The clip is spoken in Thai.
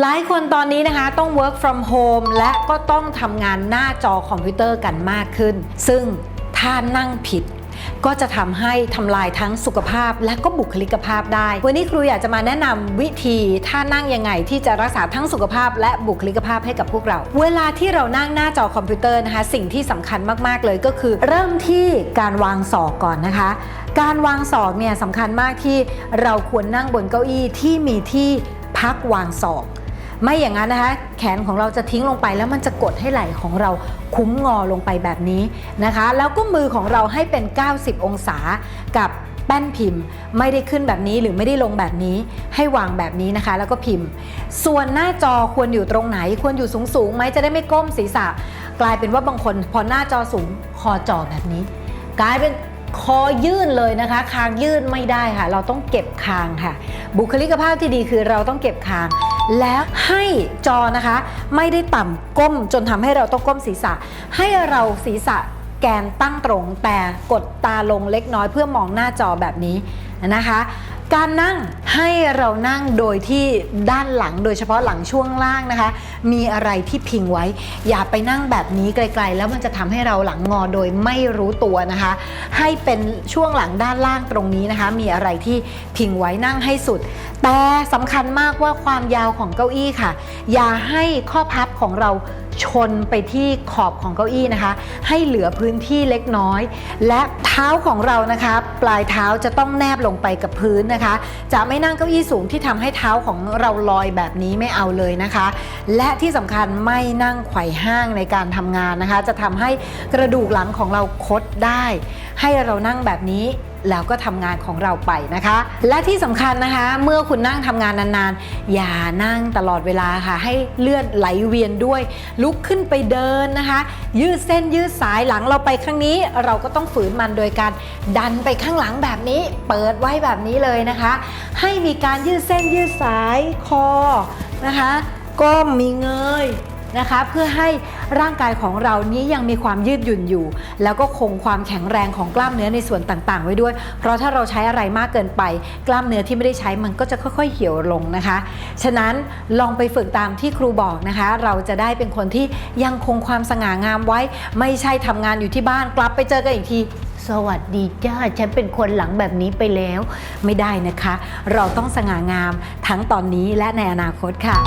หลายคนตอนนี้นะคะต้อง work from home และก็ต้องทำงานหน้าจอคอมพิวเตอร์กันมากขึ้น ซึ่งถ้านั่งผิดก็จะทำให้ทำลายทั้งสุขภาพและก็บุคลิกภาพได้ วันนี้ครูอยากจะมาแนะนำวิธีท่านั่งยังไงที่จะรักษาทั้งสุขภาพและบุคลิกภาพให้กับพวกเรา เวลาที่เรานั่งหน้าจอคอมพิวเตอร์นะคะ สิ่งที่สำคัญมากๆเลยก็คือ เริ่มที่การวางศอกก่อนนะคะ การวางศอกเนี่ยสำคัญมากที่เราควรนั่งบนเก้าอี้ที่มีที่พักวางศอก ไม่อย่างนั้นนะคะ แขนของเราจะทิ้งลงไปแล้วมันจะกดให้ไหล่ของเราคุ้มงอลงไปแบบนี้นะคะ แล้วก็มือของเราให้เป็น 90 องศากับแป้นพิมพ์ไม่ได้ขึ้นแบบนี้หรือไม่ได้ลงแบบนี้ให้วางแบบนี้นะคะ แล้วก็พิมพ์ ส่วนหน้าจอควรอยู่ตรงไหน ควรอยู่สูงสูงไหมจะได้ไม่ก้มศีรษะ กลายเป็นว่าบางคนพอหน้าจอสูงคอจอแบบนี้ กลายเป็นคอยื่นเลยนะคะ คางยื่นไม่ได้ค่ะ เราต้องเก็บคางค่ะ บุคลิกภาพที่ดีคือเราต้องเก็บคาง แล้วให้จอนะคะไม่ได้ต่ำก้มจนทำให้เราต้องก้มศีรษะ ให้เราศีรษะแกนตั้งตรง แต่กดตาลงเล็กน้อยเพื่อมองหน้าจอแบบนี้นะคะ การนั่งให้เรานั่งโดยที่ด้านหลังโดยเฉพาะหลังช่วงล่างนะคะ มีอะไรที่พิงไว้ อย่าไปนั่งแบบนี้ไกลๆ แล้วมันจะทำให้เราหลังงอโดยไม่รู้ตัวนะคะ ให้เป็นช่วงหลังด้านล่างตรงนี้นะคะ มีอะไรที่พิงไว้นั่งให้สุด แต่สำคัญมากว่าความยาวของเก้าอี้ค่ะ อย่าให้ข้อพับของเราชนไปที่ขอบของเก้าอี้นะคะ ให้เหลือพื้นที่เล็กน้อย และเท้าของเรานะคะ ปลายเท้าจะต้องแนบลงไปกับพื้นนะคะ จะไม่นั่งเก้าอี้สูงที่ทำให้เท้าของเราลอยแบบนี้ไม่เอาเลยนะคะ และที่สำคัญไม่นั่งไขว่ห้างในการทำงานนะคะ จะทำให้กระดูกหลังของเราคดได้ ให้เรานั่งแบบนี้ แล้วก็ทำงานของเราไปนะคะ และที่สำคัญนะคะ เมื่อคุณนั่งทำงานนานๆ อย่านั่งตลอดเวลาค่ะ ให้เลือดไหลเวียนด้วย ลุกขึ้นไปเดินนะคะ ยืดเส้นยืดสายหลังเราไปข้างนี้ เราก็ต้องฝืนมันโดยการดันไปข้างหลังแบบนี้ เปิดไว้แบบนี้เลยนะคะ ให้มีการยืดเส้นยืดสายคอนะคะก้มมีเงย นะคะ เพื่อให้ร่างกายของเรานี้ยังมีความยืดหยุ่นอยู่ แล้วก็คงความแข็งแรงของกล้ามเนื้อในส่วนต่างๆ ไว้ด้วย เพราะถ้าเราใช้อะไรมากเกินไป กล้ามเนื้อที่ไม่ได้ใช้มันก็จะค่อย ๆ เหี่ยวลงนะคะ ฉะนั้นลองไปฝึกตามที่ครูบอกนะคะ เราจะได้เป็นคนที่ยังคงความสง่างามไว้ ไม่ใช่ทำงานอยู่ที่บ้านกลับไปเจอกันอีกทีสวัสดีจ้าฉันเป็นคนหลังแบบนี้ไปแล้ว ไม่ได้นะคะ เราต้องสง่างามทั้งตอนนี้และในอนาคตค่ะ